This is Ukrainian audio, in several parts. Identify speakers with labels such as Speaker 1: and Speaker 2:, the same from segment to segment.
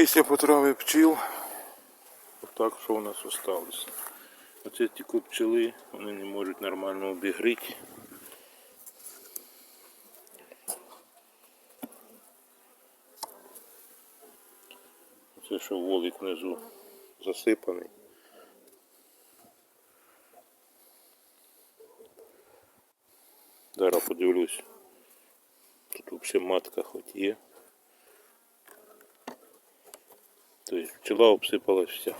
Speaker 1: Після потрави пчіл. Отак, що у нас залишилося. Оце тільки пчели, вони не можуть нормально обігріти. Це що волик внизу засипаний. Зараз подивлюсь. Тут взагалі матка хоч є. Тобто пчела обсипалась вся.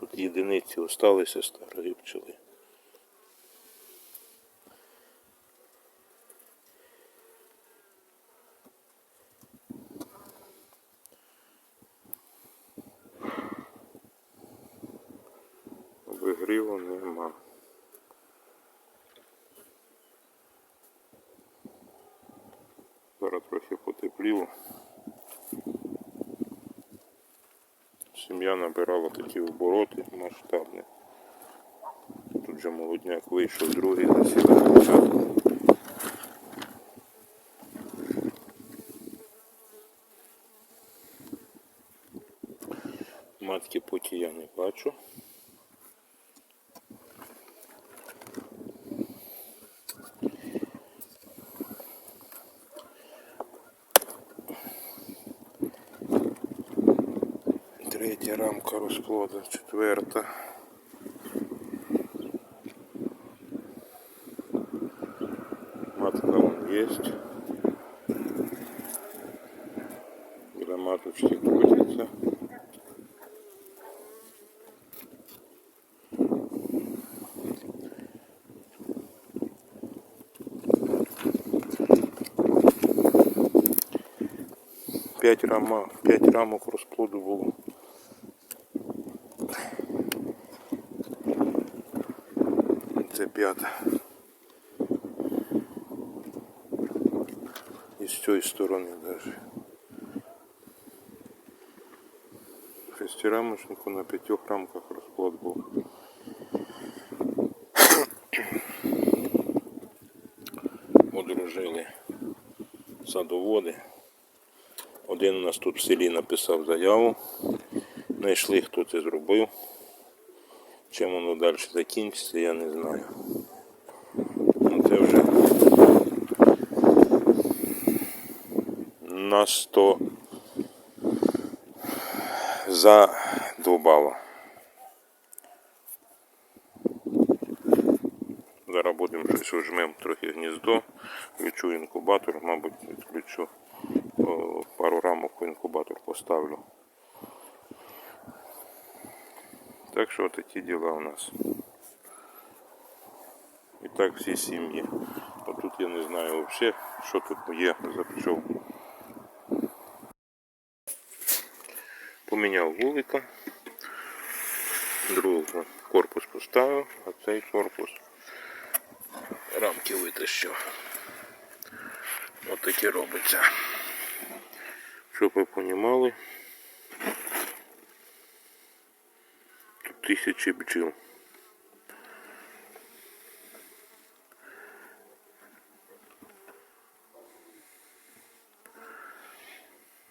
Speaker 1: Тут єдиниці осталися старої пчели. Обігріву нема. Зараз трохи потепліло. Сім'я набирала такі обороти масштабні. Тут же молодняк вийшов, другий початку. Матки поки я не бачу. Третя рамка розплоду, четверта. Матка вон есть. Біля маточки крутиться. П'ять рама, п'ять рамок розплоду було. Це п'ята. І з цієї навіть. Шестирамочнику на п'ятьох рамках розплод був. Одружили садоводи. Один у нас тут в селі написав заяву. Знайшли, хто це зробив. Чим воно далі закінчиться, я не знаю. Ну, це вже на 100 задовбало. Зараз будемо щось ужмемо трохи гніздо, включу інкубатор, мабуть, відключу пару рамок інкубатор поставлю. Так що такі діла у нас. І так всі сім'ї. Отут я не знаю взагалі, що тут є за пчол. Поміняв вулика. Другого корпус поставив, а цей корпус рамки витащив. Ось таке робиться. Щоб ви понімали, тисячі бджіл.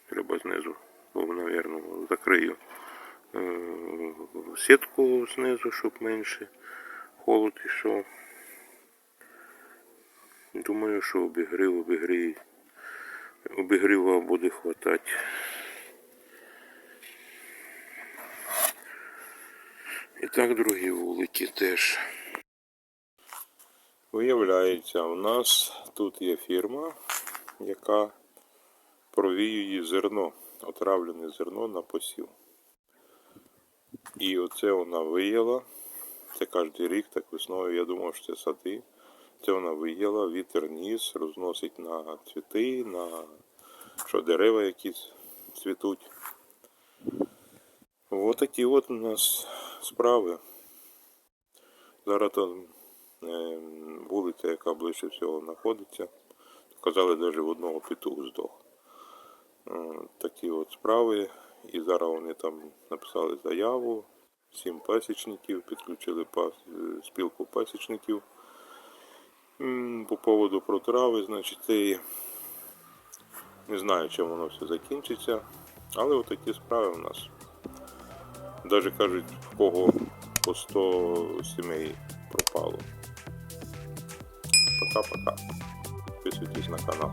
Speaker 1: Треба знизу, бо, мабуть, закрию е, сітку знизу, щоб менше холод ішов. Думаю, що обігрів, обігріє. Обігріва буде хватати. І так другі вулики теж. Виявляється, у нас тут є фірма, яка провіює зерно, отравлене зерно на посів. І оце вона виїла. Це кожен рік, так весною, я думав, що це сади. Це вона виїла, вітер ніс, розносить на цвіти, на що дерева якісь цвітуть. Ось такі от у нас справи. Зараз там е, вулиця, яка ближче всього знаходиться. Казали, навіть в одного петух здох. Е, Такі от справи. І зараз вони там написали заяву. Сім пасічників, підключили пас, е, спілку пасічників. По поводу протрави, значить, цієї Не знаю, чим воно все закінчиться, але отакі справи у нас. Даже кажуть, в кого по 100 сімей пропало. Пока-пока. Підписуйтесь на канал.